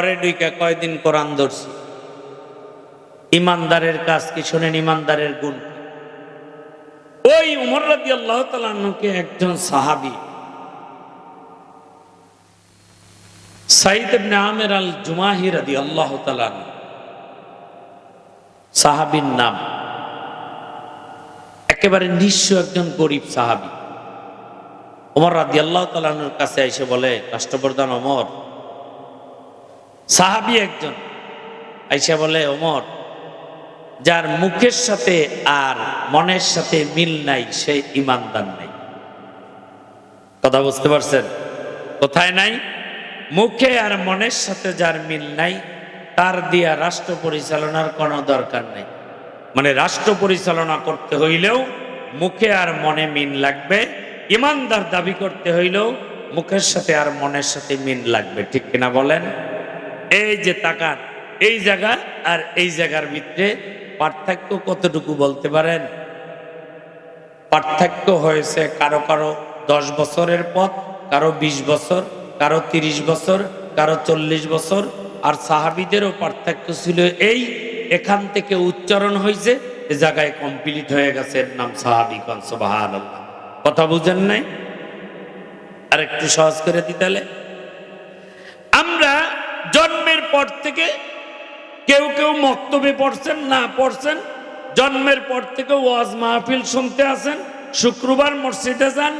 পরে ডুইকা কয়দিন কোরআন ধরছি। ইমানদারের কাজ কি? শোনেন, ইমানদারের গুণ ওই উমর রাদি আল্লাহ তালকে একজন সাহাবি আমের আল আল্লাহ তালান সাহাবির নাম। একেবারে নিঃস্ব একজন গরিব সাহাবি। ওমর রাদি আল্লাহ কাছে এসে বলে রাষ্ট্রপ্রধান অমর সাহাবি একজন আইসা বলে, ওমর, যার মুখের সাথে আর মনের সাথে মিল নাই, সে ইমানদার নাই। কথা বুঝতে পারছেন? কোথায় নাই? মুখে আর মনের সাথে যার মিল নাই, তার দিয়া রাষ্ট্র পরিচালনার কোনো দরকার নেই। মানে রাষ্ট্র পরিচালনা করতে হইলেও মুখে আর মনে মিল লাগবে, ইমানদার দাবি করতে হইলেও মুখের সাথে আর মনের সাথে মিল লাগবে। ঠিক কিনা বলেন? এই যে তাকান, এই জায়গা আর এই জায়গার ভিতরে পার্থক্য কতটুকু বলতে পারেন? পার্থক্য হয়েছে কারও কারও দশ বছরের পথ, কারও ২০ বছর, কারও ৩০ বছর, কারও চল্লিশ বছর। আর সাহাবিদেরও পার্থক্য ছিল এই, এখান থেকে উচ্চারণ হয়েছে, এ জায়গায় কমপ্লিট হয়ে গেছে, এর নাম সাহাবি কনসবাহান কথা বুঝেন নাই? আর একটু সহজ করে দিতালে আমরা পর থেকে কেউ কেউ মক্তবে পড়ছেন, না পড়ছেন, জন্মের পর থেকে ওয়াজ মাহফিল শুনতে আসেন, শুক্রবার মসজিদে যান,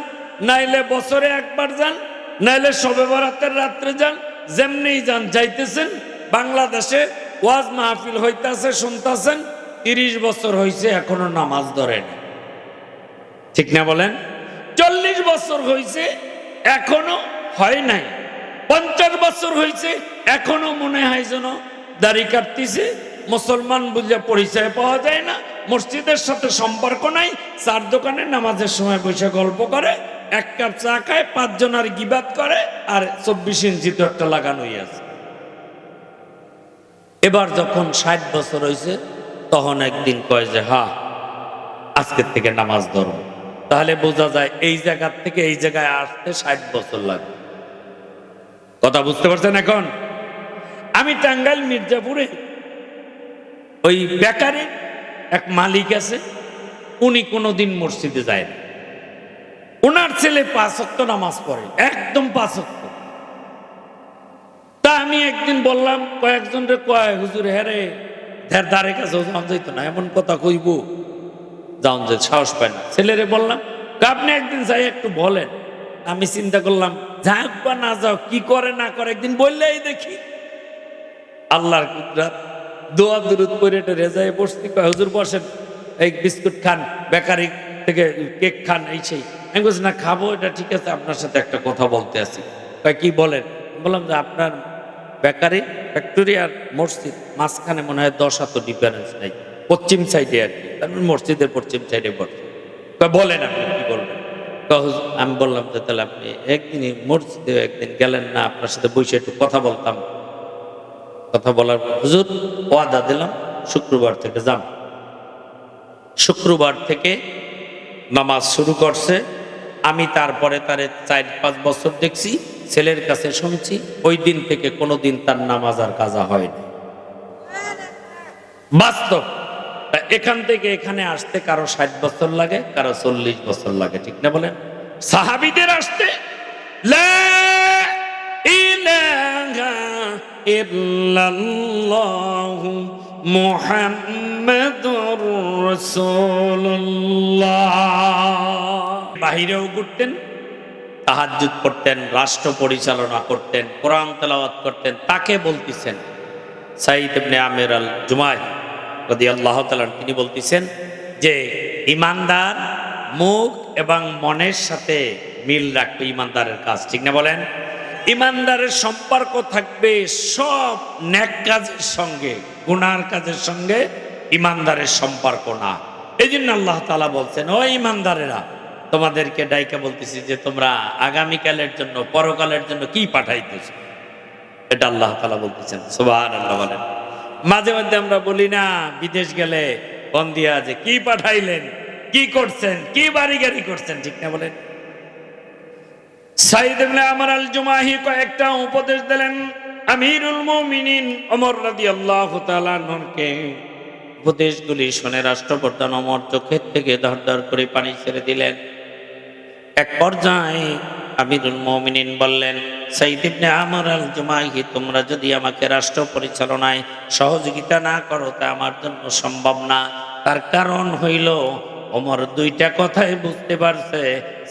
নাইলে বছরে একবার যান, নাইলে শবে বরাতের রাত্রে যান যেমনি যান, যাইতেছেন, বাংলাদেশে ওয়াজ মাহফিল হইতাছে, শুনতাছেন, তিরিশ বছর হয়েছে এখনও নামাজ ধরেন ঠিক না বলেন? চল্লিশ বছর হয়েছে এখনও হয় নাই। পঞ্চাশ বছর হয়েছে এখনও মনে হয় যেন দাড়ি কাটতেছে। মুসলমান বুঝলে পরিচয় পাওয়া যায় না। মসজিদের সাথে সম্পর্ক নাই। চার দোকানে নামাজের সময় বসে গল্প করে। এক কাপ চা খায়, পাঁচজন আর গিবাদ করে, আর চব্বিশ ইঞ্চি তো একটা লাগানোই আছে। এবার যখন ষাট বছর হয়েছে তখন একদিন কয় যে, হা, আজকের থেকে নামাজ ধরো। তাহলে বোঝা যায় এই জায়গার থেকে এই জায়গায় আসতে ষাট বছর লাগে কথা বুঝতে পারছেন এখন? আমি টাঙ্গাইল মির্জাপুরে। ওই বেকারে এক মালিক আছে, উনি কোনোদিন মসজিদে যায় না। ওনার ছেলে পাঁচক্ত নামাজ পড়ে, একদম পাঁচক্ত তা আমি একদিন বললাম, কয়েকজন রে কয়, হুজুর হ্যাঁ রে ধ্যার ধারে কাছে যাওয়া যাইতো না, এমন কথা কইব। যাওন যে সাহস পায় না। ছেলেরে বললাম, "তা আপনি একদিন যাই, একটু বলেন। আমি চিন্তা করলাম, যাক বা না যাও কি করে না করে, একদিন বললেই দেখি। আল্লাহর কুদরাত। দোয়া দুরুদ এটা রেজায় বসতি কয়, হুজুর বসেন, এই বিস্কুট খান, বেকারি থেকে কেক খান, এই সেই। আমি বলছি, না, খাব, এটা ঠিক আছে, আপনার সাথে একটা কথা বলতে কয়, কি বলেন? বললাম যে, আপনার বেকারি, ফ্যাক্টরি আর মসজিদ, মাঝখানে মনে হয় দশ হাত ডিফারেন্স নেই, পশ্চিম সাইডে আর কি। তার মানে মসজিদের পশ্চিম সাইডে পড়ছে কয়, বলেন আপনি কি বলবেন? আমি বললাম যে, তাহলে আপনি একদিনই মসজিদে একদিন গেলেন না, আপনার সাথে বসে একটু কথা বলতাম। কথা বলার হুজুর ওয়াদা দিলাম, শুক্রবার থেকে যান। শুক্রবার থেকে নামাজ শুরু করছে। আমি তারপরে তার চার, পাঁচ বছর দেখছি, ছেলের কাছে শুনছি, ওই দিন থেকে কোনোদিন তার নামাজ আর কাজা হয়নি। বাস্তব। এখান থেকে এখানে আসতে কারও ষাট বছর লাগে, কারও চল্লিশ বছর লাগে, ঠিক না বলেন? সাহাবিদের আসতে লা ইল্লাল্লাহু মুহাম্মাদুর রাসূলুল্লাহ। বাহিরেও ঘুরতেন, তাহাজ্জুদ করতেন রাষ্ট্র পরিচালনা করতেন, কোরআন তেলাওয়াত করতেন, তাকে বলতেছেন সাইদ ইবনে আমের আল জুমাই রদি আল্লাহ তালান তিনি বলতেছেন যে, ইমানদার মুখ এবং মনের সাথে মিল রাখবে ইমানদারের কাজ, ঠিক না বলেন? ইমানদারের সম্পর্ক থাকবে সব ন্যাক কাজের সঙ্গে, গুনার কাজের সঙ্গে ইমানদারের সম্পর্ক না। এই জন্য আল্লাহ তালা বলছেন, ও ইমানদারেরা, তোমাদেরকে ডাইকা বলতেছি যে তোমরা আগামীকালের জন্য, পরকালের জন্য কি পাঠাইতেছ? এটা আল্লাহ তালা বলতেছেন সুবাহ আল্লাহ বলেন। মাঝে মধ্যে আমরা বলি, না, বিদেশ গেলে বন্দিয়া যে কি পাঠাইলেন? কি করছেন? কি বাড়ি গাড়ি করছেন? ঠিক না বলেন। সাইদ ইবনে আমর কয়েকটা উপদেশ দিলেন। আমিরুল মুমিনিন অমর রাদি আল্লাহ তালানকে উপদেশগুলি শুনে রাষ্ট্রপ্রধান অমর চোখের থেকে ধর করে পানি ছেড়ে দিলেন। এক পর্যায়ে আমিরুল মমিনিন বললেন, সাইদ ইবনে আমর আল জুমাহি তোমরা যদি আমাকে রাষ্ট্র পরিচালনায় সহযোগিতা না করো, তা আমার জন্য সম্ভব না। তার কারণ হইল ওমর দুইটা কথাই বুঝতে পারছে।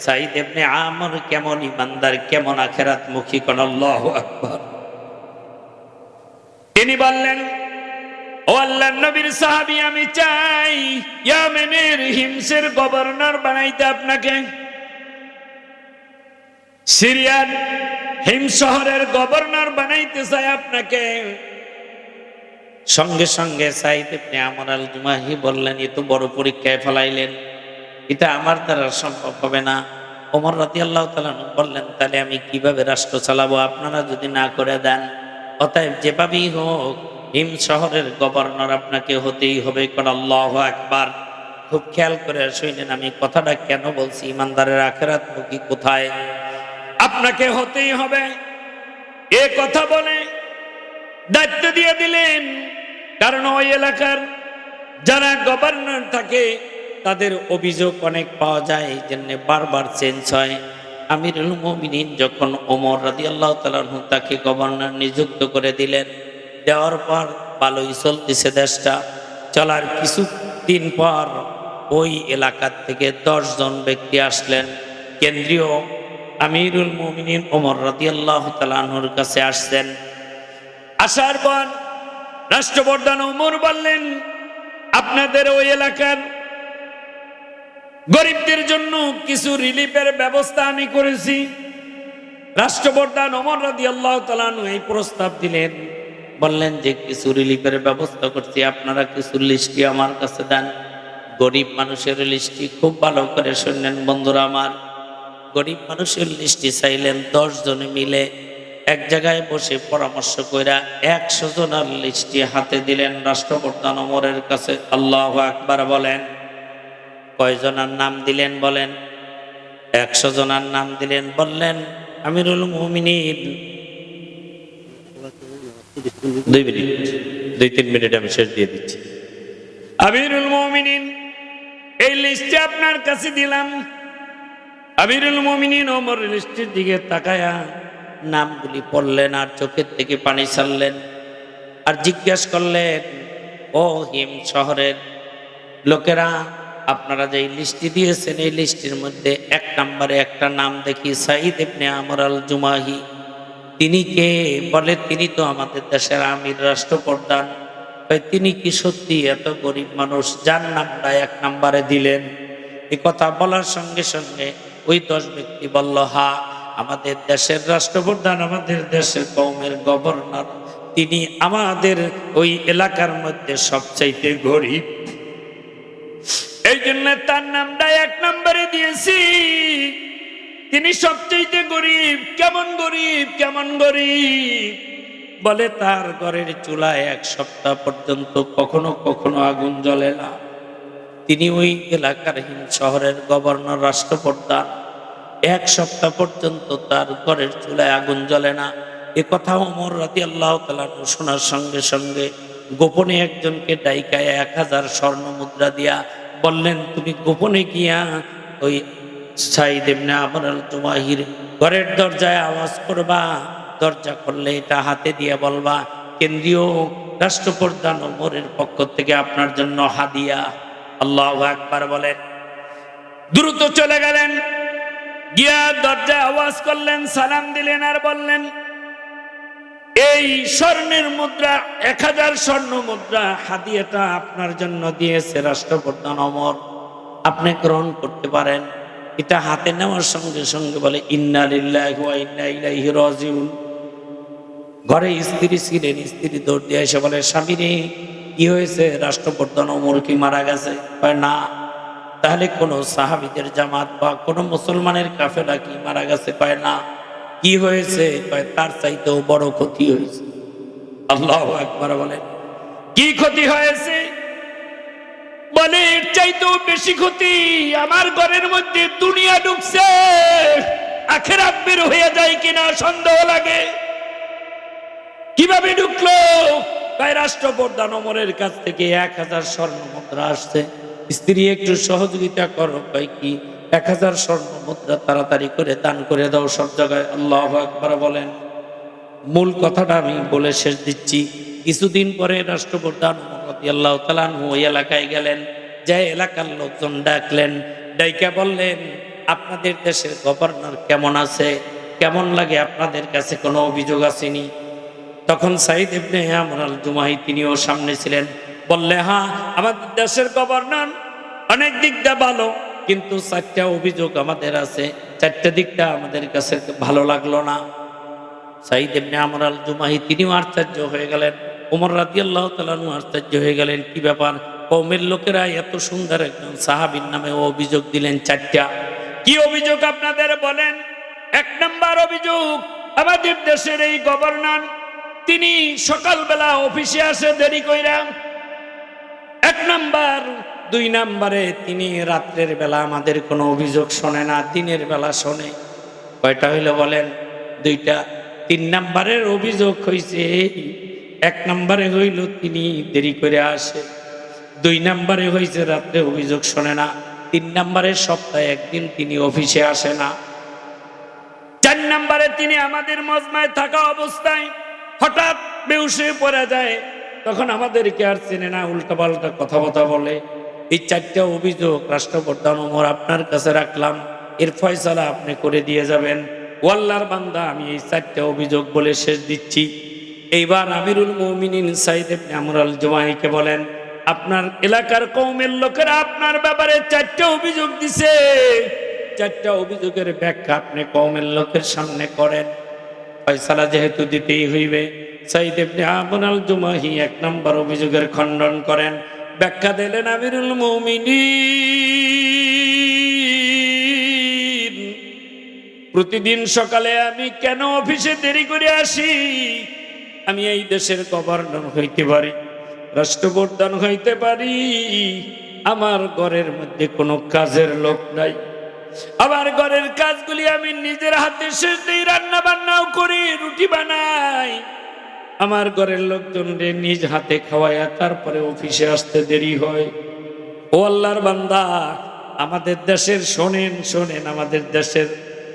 সাইদ ইবনে আমর কেমন ইমানদার, কেমন আখেরাত মুখী কোন আকবার। তিনি বললেন, ও আল্লাহ নবীর সাহাবি, আমি চাই ইয়ামেনের হিমসের গভর্নর বানাইতে আপনাকে। সিরিয়ার হিম শহরের গভর্নর বানাইতে চাই আপনাকে। সঙ্গে সঙ্গে সাইদ ইবনে আমর আল জুমাহি বললেন, এ তো বড় পরীক্ষায় ফেলাইলেন। এটা আমার দ্বারা সম্ভব হবে না। ওমর রাতি আল্লাহ বললেন, তাহলে আমি কীভাবে রাষ্ট্র চালাবো? আপনারা যদি না করে দেন, অতএব যেভাবেই হোক, হিম শহরের গভর্নর আপনাকে হতেই হবে কোন আল্লাহ একবার খুব খেয়াল করে শুনলেন, আমি কথাটা কেন বলছি? ইমানদারের আখেরাত মুখী কোথায়? আপনাকে হতেই হবে। এ কথা বলে দায়িত্ব দিয়ে দিলেন। কারণ ওই এলাকার যারা গভর্নর থাকে, তাদের অভিযোগ অনেক পাওয়া যায়, এই জন্য বারবার চেঞ্জ হয়। আমিরুল মমিনিন যখন ওমর রাজি আল্লাহ তালু তাকে গভর্নর নিযুক্ত করে দিলেন, দেওয়ার পর ভালোই চলতেছে দেশটা। চলার কিছু দিন পর ওই এলাকার থেকে দশজন ব্যক্তি আসলেন। কেন্দ্রীয় আমিরুল মুমিনিন ওমর রাদিয়াল্লাহ তালাহুর কাছে আসছেন। আসার পর রাষ্ট্রপ্রধান ওমর বললেন, আপনাদের ওই এলাকার গরিবদের জন্য কিছু রিলিফের ব্যবস্থা আমি করেছি। রাষ্ট্রপ্রধান ওমর রাদিয়াল্লাহ তালানু এই প্রস্তাব দিলেন, বললেন যে কিছু রিলিফের ব্যবস্থা করছি, আপনারা কিছু লিস্টি আমার কাছে দেন। গরিব মানুষের লিস্টি খুব ভালো করে শুনলেন বন্ধুরা আমার। গরিব মানুষের লিস্টি চাইলেন দশ জনে মিলে জায়গায় বসে পরামর্শ কইরা একশো জনের লিস্টি হাতে দিলেন রাষ্ট্রপ্রধান অমরের কাছে। আল্লাহ আকবার বলেন, কয়জনার নাম দিলেন বলেন? একশো জনার নাম দিলেন বললেন, আমিরুল মুমিনিন। দুই মিনিট, দুই তিন মিনিট আমি শেষ দিয়ে দিচ্ছি। আমিরুল মুমিনিন, এই লিস্টে আপনার কাছে দিলাম। আমিরুল মুমিনিন ওমর লিস্টের দিকে তাকায়া নামগুলি পড়লেন আর চোখের থেকে পানি ছাড়লেন আর জিজ্ঞেস করলেন, ও হিম শহরের লোকেরা, আপনারা যে লিস্টি দিয়েছেন, এই লিস্টির মধ্যে এক নম্বরে একটা নাম দেখি সাইদ ইবনে আমর আল জুমাহি তিনি কে? বলে, তিনি তো আমাদের দেশের আমির রাষ্ট্রপ্রধান। তিনি কি সত্যি এত গরিব মানুষ? যার নামটা এক নম্বরে দিলেন। এই কথা বলার সঙ্গে সঙ্গে ওই দশ ব্যক্তি বলল, হা আমাদের দেশের রাষ্ট্রপ্রধান, আমাদের দেশের কৌমের গভর্নর, তিনি আমাদের ওই এলাকার মধ্যে সবচাইতে গরিব। এই জন্য তার নামটা এক নম্বরে দিয়েছি। তিনি সবচেয়ে গরিব। কেমন গরিব? কেমন গরিব? বলে তার ঘরের চুলায় এক সপ্তাহ পর্যন্ত কখনো কখনো আগুন জ্বলে না। তিনি ওই এলাকার শহরের গভর্নর, রাষ্ট্রপ্রধান। এক সপ্তাহ পর্যন্ত তার ঘরের চুলায় আগুন জ্বলে না। এ কথা ওমর রাতি আল্লাহ তালা শোনার সঙ্গে সঙ্গে গোপনে একজনকে ডাইকায় এক হাজার স্বর্ণ মুদ্রা দিয়া বললেন, তুমি গোপনে গিয়া ওই সাইদ এমনি জুমাহির ঘরের দরজায় আওয়াজ করবা। দরজা করলে এটা হাতে দিয়ে বলবা, কেন্দ্রীয় রাষ্ট্রপ্রধান ওমরের পক্ষ থেকে আপনার জন্য হাদিয়া। আল্লাহ একবার বলেন। দ্রুত চলে গেলেন। গিয়া দরজা আওয়াজ করলেন, সালাম দিলেন আর বললেন, এই স্বর্ণের মুদ্রা, এক হাজার স্বর্ণ মুদ্রা হাদিয়াটা আপনার জন্য দিয়েছে রাষ্ট্রপ্রধান অমর। আপনি গ্রহণ করতে পারেন। এটা হাতে নেওয়ার সঙ্গে সঙ্গে বলে, ইন্না লিল্লাহি ইন্না ইলাইহি রাজিউন। ঘরে স্ত্রী ছিলেন, স্ত্রী দৌড় দিয়ে এসে বলে, স্বামী কি হয়েছে? রাষ্ট্রপ্রধান অমর কি মারা গেছে? না। তাহলে কোনো সাহাবিদের জামাত বা কোনো মুসলমানের কাফেলা কি মারা গেছে পায় না? কি হয়েছে? তার চাইতেও বড় ক্ষতি হয়েছে। আল্লাহ একবার বলেন, কি ক্ষতি হয়েছে? বলে, এর চাইতেও বেশি ক্ষতি, আমার ঘরের মধ্যে দুনিয়া ঢুকছে, আখেরাত বের হয়ে যায় কিনা সন্দেহ লাগে। কীভাবে ঢুকলো? তাই রাষ্ট্রপ্রধান অমরের কাছ থেকে এক হাজার স্বর্ণ মুদ্রা আসছে। স্ত্রী একটু সহযোগিতা করো কয় কি? এক হাজার স্বর্ণ মুদ্রা তাড়াতাড়ি করে দান করে দাও সব জায়গায়। আল্লাহ একবার বলেন। মূল কথাটা আমি বলে শেষ দিচ্ছি। কিছুদিন পরে রাষ্ট্রপ্রধান আল্লাহ ওই এলাকায় গেলেন। যে এলাকার লোকজন ডাকলেন, ডাইকা বললেন, আপনাদের দেশের গভর্নর কেমন আছে? কেমন লাগে? আপনাদের কাছে কোনো অভিযোগ আসেনি? তখন সাইদ ইবনে আমর জুমাহি তিনিও সামনে ছিলেন। বললে হ্যাঁ আমাদের দেশের গভর্নর অনেক দিকটা ভালো, কিন্তু চারটা অভিযোগ আমাদের আছে। চারটা দিকটা আমাদের কাছে ভালো লাগল না। সাইদ এমনি আমর আল জুমাহি তিনিও আশ্চর্য হয়ে গেলেন। ওমর রাজি আল্লাহ তালু আশ্চর্য হয়ে গেলেন, কি ব্যাপার? কৌমের লোকেরা এত সুন্দর একজন সাহাবির নামে অভিযোগ দিলেন চারটা। কি অভিযোগ আপনাদের বলেন? এক নম্বর অভিযোগ, আমাদের দেশের এই গভর্নর, তিনি সকালবেলা অফিসে আসে দেরি কইরা নাম্বার, দুই নাম্বারে তিনি রাত্রের বেলা আমাদের কোনো অভিযোগ শোনে না, দিনের বেলা শোনে। কয়টা হইল বলেন? দুইটা। তিন নাম্বারের অভিযোগ হইছে, এক নাম্বারে হইল তিনি দেরি করে আসে। দুই নাম্বারে হয়েছে রাত্রে অভিযোগ শোনে না। তিন নাম্বারে সপ্তাহে একদিন তিনি অফিসে আসে না। চার নাম্বারে তিনি আমাদের মজমায় থাকা অবস্থায় হঠাৎ বেউসে পড়ে যায়। তখন আমাদেরকে আর চেনে না, উল্টাপাল্টা কথাবার্তা বলে। এই চারটা অভিযোগ রাষ্ট্রপ্রধান ওমর, আপনার কাছে রাখলাম। এর ফয়সালা আপনি করে দিয়ে যাবেন। ওয়াল্লার বান্দা, আমি এই চারটা অভিযোগ বলে শেষ দিচ্ছি। এইবার আমিরুল মৌমিনিন সাইদ ইবনে আমর আল বলেন, আপনার এলাকার কৌমের লোকেরা আপনার ব্যাপারে চারটা অভিযোগ দিছে। চারটা অভিযোগের ব্যাখ্যা আপনি কৌমের লোকের সামনে করেন। ফয়সালা যেহেতু দিতেই হইবে সাইদ ইবনে আমর আল জুমাহি এক নম্বর অভিযোগের খণ্ডন করেন। ব্যাখ্যা দিলেন আমিরুল মৌমিনিন। প্রতিদিন সকালে আমি কেন অফিসে দেরি করে আসি? আমি এই দেশের গভর্নর হইতে পারি, রাষ্ট্রপ্রধান হইতে পারি। আমার ঘরের মধ্যে কোনো কাজের লোক নাই। আমার ঘরের কাজগুলি আমি নিজের হাতে শেষ দিই রান্না বান্নাও করি, রুটি বানাই। আমার ঘরের লোকজনরে নিজ হাতে খাওয়াইয়া তারপরে অফিসে আসতে দেরি হয়। ও আল্লাহর বান্দা, আমাদের দেশের শোনেন শোনেন, আমাদের দেশের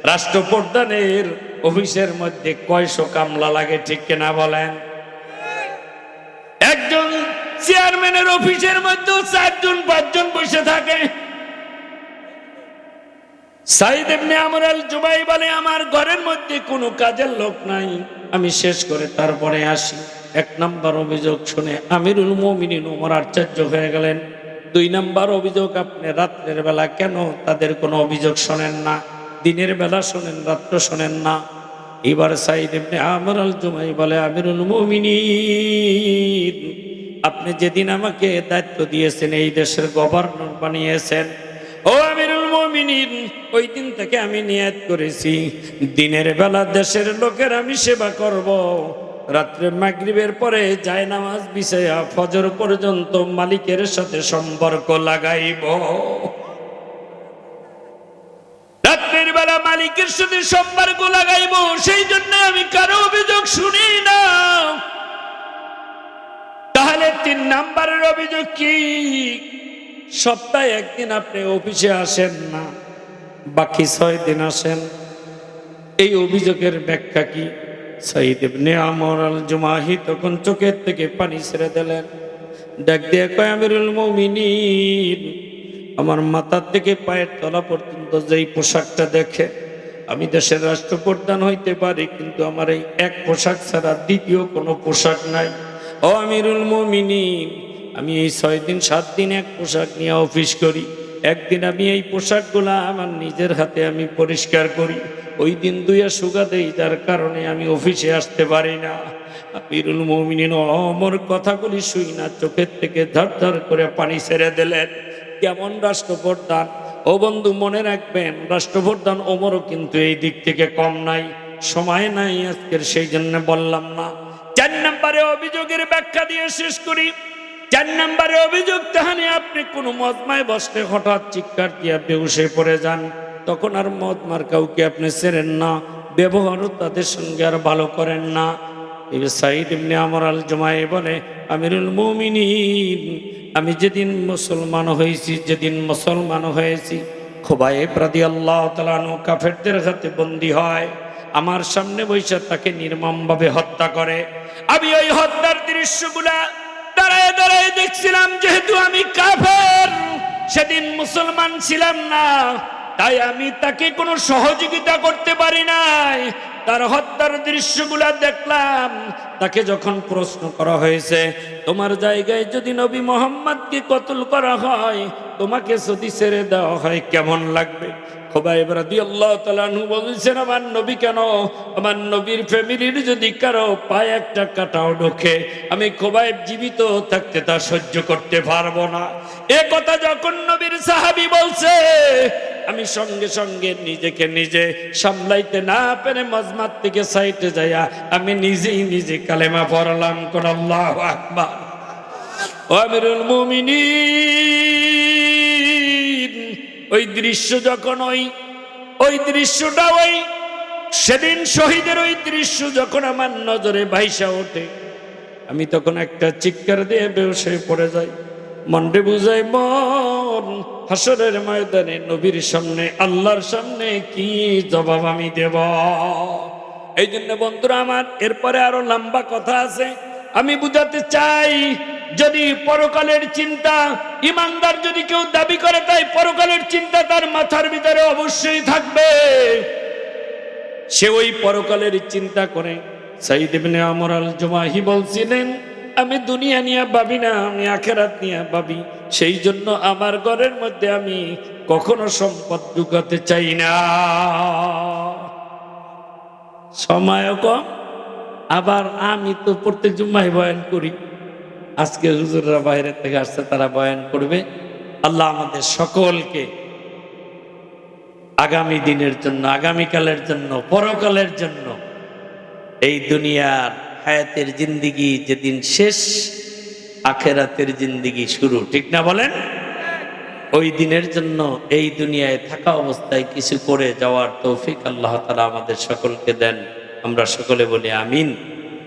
রাষ্ট্রপ্রধানের অফিসের মধ্যে কয়শো কামলা লাগে, ঠিক কিনা বলেন? একজন চেয়ারম্যানের অফিসের মধ্যে চারজন, পাঁচজন বসে থাকে। সাইদ আমর আল বলে, আমার ঘরের মধ্যে কোনো কাজের লোক নাই। আমি শেষ করে তারপরে আসি। এক নাম্বার অভিযোগ শুনে আমিরুল মমিনিন ওমর আশ্চর্য হয়ে গেলেন। দুই নাম্বার অভিযোগ, আপনি রাত্রের বেলা কেন তাদের কোনো অভিযোগ শোনেন না? দিনের বেলা শোনেন, রাত্র শোনেন না? এবার সাইদ এমনি আমর আল জুমাই বলে, আমিরুল মমিনিন, আপনি যেদিন আমাকে দায়িত্ব দিয়েছেন, এই দেশের গভর্নর বানিয়েছেন। ও আমিরুল মমিনিন, ওই দিন থেকে আমি নিয়াত করেছি। দিনের বেলা দেশের লোকের আমি সেবা করব। রাত্রে মাগরিবের পরে যায় নামাজ বিছাইয়া ফজর পর্যন্ত মালিকের সাথে সম্পর্ক লাগাইব। রাত্রের বেলা মালিকের সাথে সম্পর্ক লাগাইব, সেই জন্য আমি কারও অভিযোগ শুনি না। তাহলে তিন নাম্বারের অভিযোগ কি? সপ্তাহে একদিন আপনি অফিসে আসেন না, বাকি ছয় দিন আসেন। এই অভিযোগের ব্যাখ্যা কি? সঈদ ইবনে আমর আল জুমাহি তখন চোখের থেকে পানি ছেড়ে দিলেন। ডাক দিয়ে কয়, আমিরুল মমিনিন, আমার মাথার থেকে পায়ের তলা পর্যন্ত যেই পোশাকটা দেখে, আমি দেশের রাষ্ট্রপ্রধান হইতে পারি, কিন্তু আমার এই এক পোশাক ছাড়া দ্বিতীয় কোনো পোশাক নাই। ও আমিরুল মমিনিন আমি এই ছয় দিন, সাত দিন এক পোশাক নিয়ে অফিস করি। একদিন আমি এই পোশাকগুলা আমার নিজের হাতে আমি পরিষ্কার করি। ওই দিন দুইয়া সুগা দেই, যার কারণে আমি অফিসে আসতে পারি না। আমিরুল মমিনিন অমর কথাগুলি শুই না, চোখের থেকে ধর ধার করে পানি ছেড়ে দিলেন। কেমন রাষ্ট্রপ্রধান? ও বন্ধু, মনে রাখবেন, রাষ্ট্রপ্রধান ওমরও কিন্তু এই দিক থেকে কম নাই। সময় নাই আজকের, সেই জন্য বললাম না। চার নম্বরে অভিযোগের ব্যাখ্যা দিয়ে শেষ করি। চার নম্বরে অভিযোগ তাহানি আপনি কোনো মদমায় বসলে হঠাৎ চিৎকার দিয়ে বেউসে পড়ে যান। তখন আর মদ মার কাউকে আপনি চেনেন না, ব্যবহারও তাদের সঙ্গে আর ভালো করেন না। সাইদ ইবনে আমর আল জমাই বলে, আমিরুল মুমিনিন, আমি যেদিন মুসলমান হয়েছি, যেদিন মুসলমান হয়েছি, খোবাইব রাদি আল্লাহ তালানু কাফেরদের হাতে বন্দি হয়। আমার সামনে বৈশা তাকে নির্মমভাবে হত্যা করে। আমি ওই হত্যার দৃশ্যগুলা দাঁড়ায় দাঁড়ায় দেখছিলাম যেহেতু আমি কাফের, সেদিন মুসলমান ছিলাম না, তাই আমি তাকে কোনো সহযোগিতা করতে পারি নাই। তার হত্যার দৃশ্যগুলা দেখলাম, তাকে যখন প্রশ্ন করা হয়েছে, তোমার জায়গায় যদি নবী মোহাম্মদকে কতল করা হয়, তোমাকে যদি ছেড়ে দেওয়া হয়, কেমন লাগবে? বলছেন, আমার নবী কেন? আমার নবীর ফ্যামিলির যদি কারও পায়ে একটা কাটাও ঢোকে, আমি খোবাইব জীবিত থাকতে তা সহ্য করতে পারব না। এ কথা যখন নবীর সাহাবি বলছে, আমি সঙ্গে সঙ্গে নিজেকে নিজে সামলাইতে না পেরে মজমাত থেকে সাইটে যাইয়া আমি নিজেই নিজে কালেমা পড়লাম। কোন আল্লাহ আকবার। আমিরুল মুমিনিন! ওই দৃশ্য যখন ওই ওই দৃশ্যটা ওই, সেদিন শহীদের ওই দৃশ্য যখন আমার নজরে ভাইসা ওঠে, আমি তখন একটা চিৎকার দিয়ে বেউসে পড়ে যাই মন্ডে বুঝাই মন, হাসরের ময়দানে নবীর সামনে, আল্লাহর সামনে কি জবাব আমি দেব? এই জন্য বন্ধুরা আমার, এরপরে আরও লম্বা কথা আছে, আমি বুঝাতে চাই যদি পরকালের চিন্তা, ইমানদার যদি কেউ দাবি করে, তাই পরকালের চিন্তা তার মাথার ভিতরে অবশ্যই থাকবে। সে ওই পরকালের চিন্তা করে। সাইদ ইবনে আমর আল জমাহি বলছিলেন, আমি দুনিয়া নিয়ে ভাবি না, আমি আখেরাত নিয়ে ভাবি। সেই জন্য আমার ঘরের মধ্যে আমি কখনো সম্পদ ঢুকাতে চাই না। সময় কম, আবার আমি তো প্রত্যেক জুম্মাই বয়ান করি। আজকে হুজুররা বাইরে থেকে আসছে, তারা বয়ান করবে, আল্লাহ আমাদের সকলকে আগামী দিনের জন্য, আগামীকালের জন্য, পরকালের জন্য এই দুনিয়ার হায়াতের জিন্দিগি যেদিন শেষ, আখেরাতের জিন্দিগি শুরু। ঠিক না বলেন? ওই দিনের জন্য এই দুনিয়ায় থাকা অবস্থায় কিছু করে যাওয়ার তৌফিক আল্লাহ তালা আমাদের সকলকে দেন। আমরা সকলে বলি আমিন।